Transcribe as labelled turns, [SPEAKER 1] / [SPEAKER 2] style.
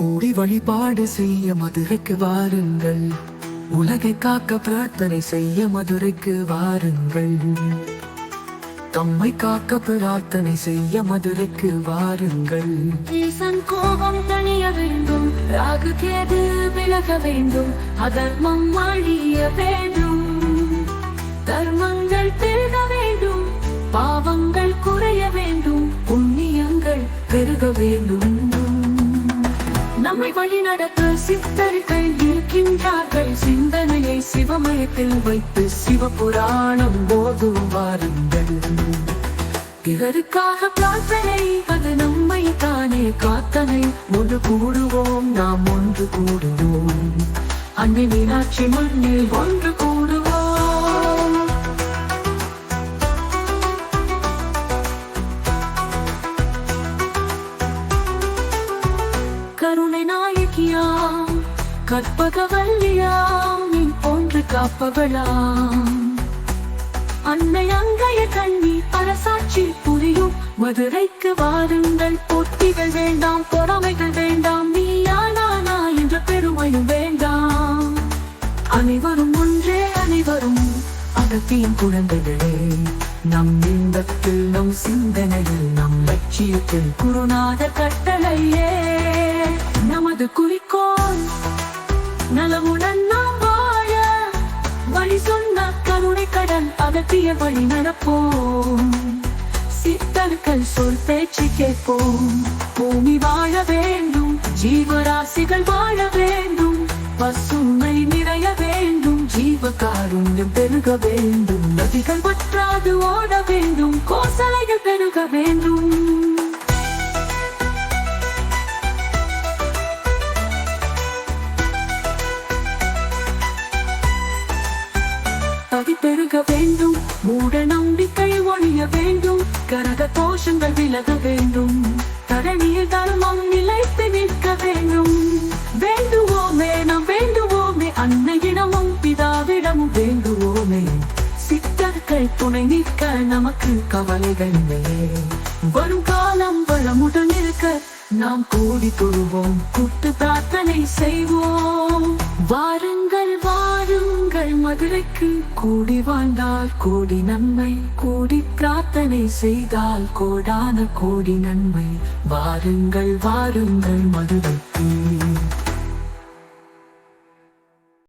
[SPEAKER 1] கூடி வழிபாடு செய்ய மதுரைக்கு வாருங்கள். உலகை காக்க பிரார்த்தனை செய்ய மதுரைக்கு வாருங்கள். தம்மை காக்க பிரார்த்தனை செய்ய மதுரைக்கு வாருங்கள்.
[SPEAKER 2] ஈசன் கோபம் தணிய வேண்டும் ராகு கேது விலக வேண்டும் அதர்மம் அழிய வேண்டும். தர்மங்கள் பெருக வேண்டும் பாவங்கள் குறைய வேண்டும் புண்ணியங்கள் பெருக வேண்டும். நம்மை வழி நடத்த சித்தர்கள் இருக்கின்றார்கள். சிந்தனையை சிவமயத்தில் வைத்து சிவபுராணம் போதும் வாருங்கள். பிறருக்காக பிரார்த்தனை அது நம்மை தானே காத்தனை. ஒன்று கூடுவோம் நாம் ஒன்று கூடுவோம். அன்னை மீனாட்சி மண்ணில் ஒன்று கூடுவோம். கருணை நாயகியாம் கற்பகவல்லியாம் நீ போன்று காப்பவளாம். அன்னை அங்கைய கண்ணி அரசாட்சி புரியும் மதுரைக்கு வாருங்கள் போட்டிகள் வேண்டாம் பொறாமைகள் வேண்டாம் நீயா நானா என்ற பெருமையும் வேண்டாம். அனைவரும் ஒன்றே அனைவரும் அகத்தியின் குழந்தைகளே நம் இன்பத்தில் நம் சிந்தனையில் நம் லட்சியத்தில் குருநாத கட்ட சித்தர்கள் சொல் பேச்சு கேட்போம். பூமி வாழ வேண்டும் ஜீவராசிகள் வாழ வேண்டும். பசுமை நிறைய வேண்டும் ஜீவ காருண்யம் பெருக வேண்டும். நதிகள் பற்றாது ஓட வேண்டும் கோசலைகள் பெருக வேண்டும். பெருக வேண்டும் மூட நம்பிக்கை ஒழிய வேண்டும். கரக கோஷங்கள் விலக வேண்டும். தரணியில் தர்மம் நிலைத்து நிற்க வேண்டும். வேண்டுவோமே நாம் வேண்டுவோமே அன்னையிடமும் பிதாவிடமும் வேண்டுவோமே. சித்தர்கள் துணை நிற்க நமக்கு கவலைகள் வரும் காலம் வளமுடன் இருக்க நாம் கூடி தொழுவோம். கூட்டு பிரார்த்தனை செய்வோம். வாருங்கள் வா மதுரைக்கு கூடி வாழ்ந்தால் கோடி நன்மை கூடி பிரார்த்தனை செய்தால் கோடான கோடி நன்மை. வாருங்கள் வாருங்கள் மதுரைக்கு.